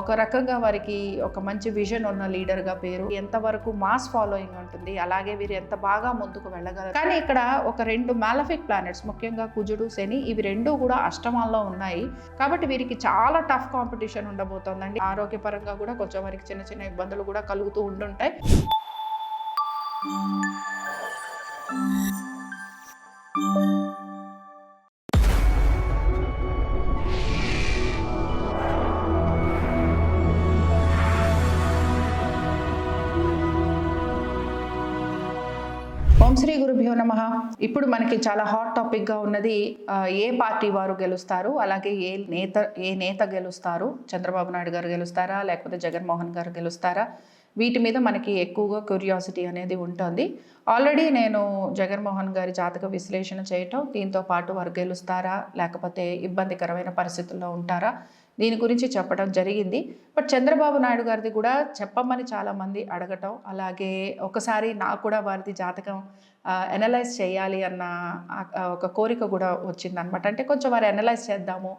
ఒక రకంగా వారికి ఒక మంచి విజన్ ఉన్న లీడర్గా పేరు. ఎంతవరకు మాస్ ఫాలోయింగ్ ఉంటుంది అలాగే వీరు ఎంత బాగా ముందుకు వెళ్ళగలరు. కానీ ఇక్కడ ఒక రెండు మ్యాలఫిక్ ప్లానెట్స్ ముఖ్యంగా కుజుడు శని ఇవి రెండు కూడా అష్టమాల్లో ఉన్నాయి. కాబట్టి వీరికి చాలా టఫ్ కాంపిటీషన్ ఉండబోతోందండి. ఆరోగ్యపరంగా కూడా కొంచెం వారికి చిన్న చిన్న ఇబ్బందులు కూడా కలుగుతూ ఉండుంటాయి. ఓం శ్రీ గురుభ్యో నమ. ఇప్పుడు మనకి చాలా హాట్ టాపిక్గా ఉన్నది ఏ పార్టీ వారు గెలుస్తారు? అలాగే ఏ నేత ఏ నేత గెలుస్తారు? చంద్రబాబు నాయుడు గారు గెలుస్తారా? లేకపోతే జగన్మోహన్ గారు గెలుస్తారా? వీటి మీద మనకి ఎక్కువగా క్యూరియాసిటీ అనేది ఉంటుంది. ఆల్రెడీ నేను జగన్మోహన్ గారి జాతక విశ్లేషణ చేయటం దీంతో పాటు వారు గెలుస్తారా? లేకపోతే ఇబ్బందికరమైన పరిస్థితుల్లో ఉంటారా? దీని గురించి చెప్పడం జరిగింది. బట్ చంద్రబాబు నాయుడు గారిది కూడా చెప్పమని చాలామంది అడగటం అలాగే ఒకసారి నాకు కూడా వారిది జాతకం ఎనలైజ్ చేయాలి అన్న ఒక కోరిక కూడా వచ్చిందనమాట అంటే కొంచెం వారు ఎనలైజ్ చేద్దాము.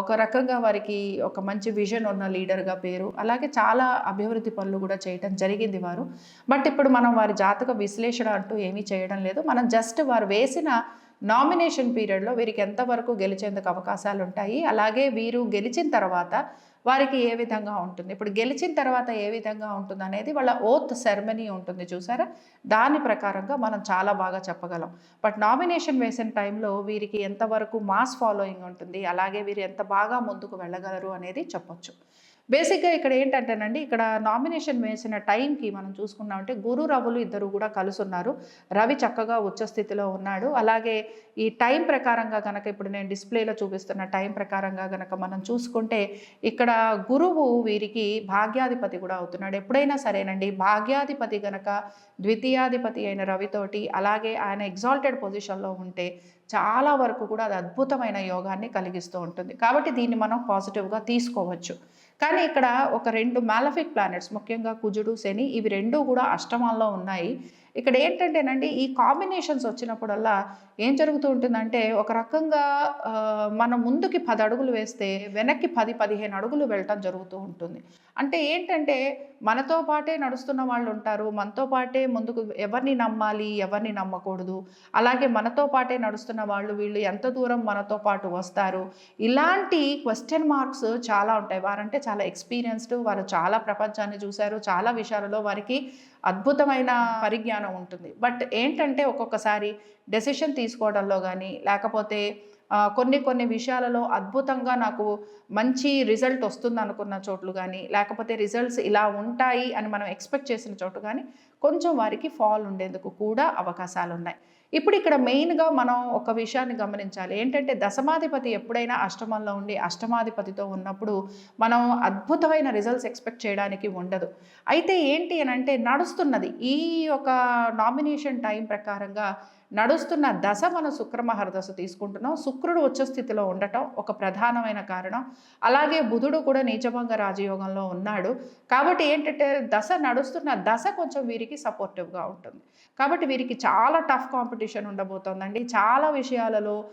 ఒక రకంగా వారికి ఒక మంచి విజన్ ఉన్న లీడర్గా పేరు అలాగే చాలా అభివృద్ధి పనులు కూడా చేయటం జరిగింది వారు. బట్ ఇప్పుడు మనం వారి జాతక విశ్లేషణ అంటూ ఏమీ చేయడం లేదు. మనం జస్ట్ వారు వేసిన నామినేషన్ పీరియడ్లో వీరికి ఎంతవరకు గెలిచేందుకు అవకాశాలు ఉంటాయి అలాగే వీరు గెలిచిన తర్వాత వారికి ఏ విధంగా ఉంటుంది? ఇప్పుడు గెలిచిన తర్వాత ఏ విధంగా ఉంటుంది అనేది వాళ్ళ ఓత్ సెరమనీ ఉంటుంది చూసారా? దాని ప్రకారంగా మనం చాలా బాగా చెప్పగలం. బట్ నామినేషన్ వేసిన టైంలో వీరికి ఎంతవరకు మాస్ ఫాలోయింగ్ ఉంటుంది? అలాగే వీరు ఎంత బాగా ముందుకు వెళ్ళగలరు అనేది చెప్పొచ్చు. బేసిక్గా ఇక్కడ ఏంటంటేనండి ఇక్కడ నామినేషన్ వేసిన టైంకి మనం చూసుకున్నామంటే గురు రవులు ఇద్దరు కూడా కలుసున్నారు. రవి చక్కగా ఉచ్చ స్థితిలో ఉన్నాడు. అలాగే ఈ టైం ప్రకారంగా కనుక ఇప్పుడు నేను డిస్ప్లేలో చూపిస్తున్న టైం ప్రకారంగా కనుక మనం చూసుకుంటే ఇక్కడ గురువు వీరికి భాగ్యాధిపతి కూడా అవుతున్నాడు. ఎప్పుడైనా సరేనండి భాగ్యాధిపతి గనక ద్వితీయాధిపతి అయిన రవితోటి అలాగే ఆయన ఎగ్జాల్టెడ్ పొజిషన్లో ఉంటే చాలా వరకు కూడా అది అద్భుతమైన యోగాన్ని కలిగిస్తూ ఉంటుంది. కాబట్టి దీన్ని మనం పాజిటివ్గా తీసుకోవచ్చు. కానీ ఇక్కడ ఒక రెండు మాలఫిక్ ప్లానెట్స్ ముఖ్యంగా కుజుడు శని ఇవి రెండు కూడా అష్టమాల్లో ఉన్నాయి. ఇక్కడ ఏంటంటేనండి ఈ కాంబినేషన్స్ వచ్చినప్పుడల్లా ఏం జరుగుతూ ఉంటుందంటే ఒక రకంగా మన మనం ముందుకి పది అడుగులు వేస్తే వెనక్కి పది పదిహేను అడుగులు వెళ్ళటం జరుగుతూ ఉంటుంది. అంటే ఏంటంటే మనతో పాటే నడుస్తున్న వాళ్ళు ఉంటారు మనతో పాటే ముందుకు ఎవరిని నమ్మాలి ఎవరిని నమ్మకూడదు. అలాగే మనతో పాటే నడుస్తున్న వాళ్ళు వీళ్ళు ఎంత దూరం మనతో పాటు వస్తారు? ఇలాంటి క్వశ్చన్ మార్క్స్ చాలా ఉంటాయి. వారంటే చాలా ఎక్స్పీరియన్స్డ్ వారు చాలా ప్రపంచాన్ని చూశారు చాలా విషయాలలో వారికి అద్భుతమైన పరిజ్ఞానం ఉంటుంది. బట్ ఏంటంటే ఒక్కొక్కసారి డెసిషన్ తీసుకోవడంలో కానీ లేకపోతే కొన్ని కొన్ని విషయాలలో అద్భుతంగా నాకు మంచి రిజల్ట్ వస్తుంది అనుకున్న చోట్లు కానీ లేకపోతే రిజల్ట్స్ ఇలా ఉంటాయి అని మనం ఎక్స్పెక్ట్ చేసిన చోటు కానీ కొంచెం వారికి ఫాల్ ఉండేందుకు కూడా అవకాశాలు ఉన్నాయి ఇప్పుడు ఇక్కడ మెయిన్గా మనం ఒక విషయాన్ని గమనించాలి. ఏంటంటే దశమాధిపతి ఎప్పుడైనా అష్టమంలో ఉండి అష్టమాధిపతితో ఉన్నప్పుడు మనం అద్భుతమైన రిజల్ట్స్ ఎక్స్పెక్ట్ చేయడానికి ఉండదు. అయితే ఏంటి అని అంటే నడుస్తున్నది. ఈ ఒక నామినేషన్ టైం ప్రకారంగా నడుస్తున్న దశ మనం శుక్రమహర దశ తీసుకుంటున్నాం. శుక్రుడు వచ్చే స్థితిలో ఉండటం ఒక ప్రధానమైన కారణం. అలాగే బుధుడు కూడా నీచభంగ రాజయోగంలో ఉన్నాడు. కాబట్టి ఏంటంటే దశ నడుస్తున్న దశ కొంచెం వీరికి సపోర్టివ్గా ఉంటుంది. కాబట్టి వీరికి చాలా టఫ్ కాంపిటీషన్ ఉండబోతోందండి. చాలా విషయాలలో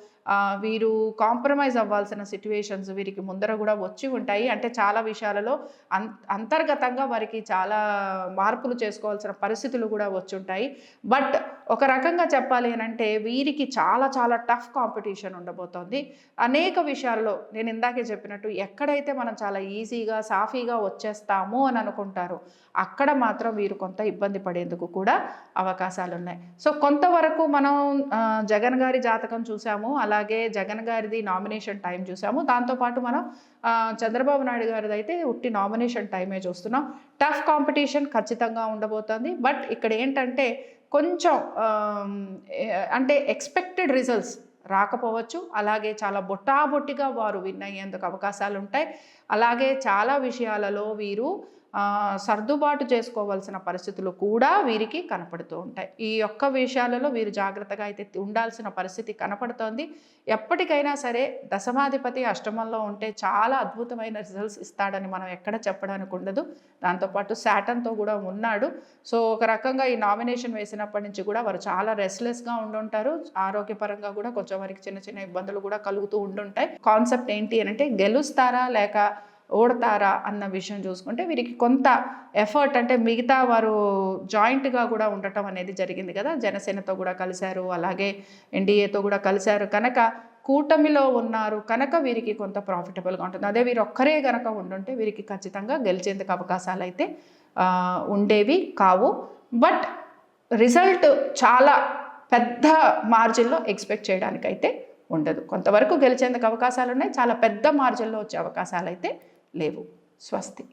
వీరు కాంప్రమైజ్ అవ్వాల్సిన సిట్యువేషన్స్ వీరికి ముందర కూడా వచ్చి ఉంటాయి. అంటే చాలా విషయాలలో అం అంతర్గతంగా వారికి చాలా మార్పులు చేసుకోవాల్సిన పరిస్థితులు కూడా వచ్చి ఉంటాయి. బట్ ఒక రకంగా చెప్పాలి అని అంటే వీరికి చాలా చాలా టఫ్ కాంపిటీషన్ ఉండబోతోంది. అనేక విషయాల్లో నేను ఇందాకే చెప్పినట్టు ఎక్కడైతే మనం చాలా ఈజీగా సాఫీగా వచ్చేస్తాము అని అనుకుంటారో అక్కడ మాత్రం వీరు కొంత ఇబ్బంది పడేందుకు కూడా అవకాశాలు ఉన్నాయి సో కొంతవరకు మనం జగన్ గారి జాతకం చూసాము అలాగే జగన్ గారిది నామినేషన్ టైం చూసాము. దాంతోపాటు మనం చంద్రబాబు నాయుడు గారిది అయితే ఉట్టి నామినేషన్ టైమే చూస్తున్నాం. టఫ్ కాంపిటీషన్ ఖచ్చితంగా ఉండబోతోంది. బట్ ఇక్కడ ఏంటంటే కొంచెం అంటే ఎక్స్పెక్టెడ్ రిజల్ట్స్ రాకపోవచ్చు. అలాగే చాలా బొట్టాబొట్టిగా వారు విన్ అయ్యేందుకు అవకాశాలు ఉంటాయి అలాగే చాలా విషయాలలో వీరు సర్దుబాటు చేసుకోవాల్సిన పరిస్థితులు కూడా వీరికి కనపడుతూ ఉంటాయి. ఈ యొక్క విషయాలలో వీరు జాగ్రత్తగా అయితే ఉండాల్సిన పరిస్థితి కనపడుతోంది. ఎప్పటికైనా సరే దశమాధిపతి అష్టమంలో ఉంటే చాలా అద్భుతమైన రిజల్ట్స్ ఇస్తాడని మనం ఎక్కడ చెప్పడానికి ఉండదు. దాంతోపాటు శాటన్తో కూడా ఉన్నాడు. సో ఒక రకంగా ఈ నామినేషన్ వేసినప్పటి నుంచి కూడా వారు చాలా రెస్ట్లెస్గా ఉండుంటారు. ఆరోగ్యపరంగా కూడా కొంచెం వారికి చిన్న చిన్న ఇబ్బందులు కూడా కలుగుతూ ఉండుంటాయి. కాన్సెప్ట్ ఏంటి అంటే గెలుస్తారా లేక ఓడతారా అన్న విషయం చూసుకుంటే వీరికి కొంత ఎఫర్ట్ అంటే మిగతా వారు జాయింట్గా కూడా ఉండటం అనేది జరిగింది కదా. జనసేనతో కూడా కలిశారు అలాగే ఎన్డీఏతో కూడా కలిశారు. కనుక కూటమిలో ఉన్నారు కనుక వీరికి కొంత ప్రాఫిటబుల్గా ఉంటుంది. అదే వీరు ఒక్కరే కనుక ఉండుంటే వీరికి ఖచ్చితంగా గెలిచేందుకు అవకాశాలు అయితే ఉండేవి కావు. బట్ రిజల్ట్ చాలా పెద్ద మార్జిన్లో ఎక్స్పెక్ట్ చేయడానికైతే ఉండదు. కొంతవరకు గెలిచేందుకు అవకాశాలు ఉన్నాయి చాలా పెద్ద మార్జిన్లో వచ్చే అవకాశాలు అయితే లేవు. స్వస్తి.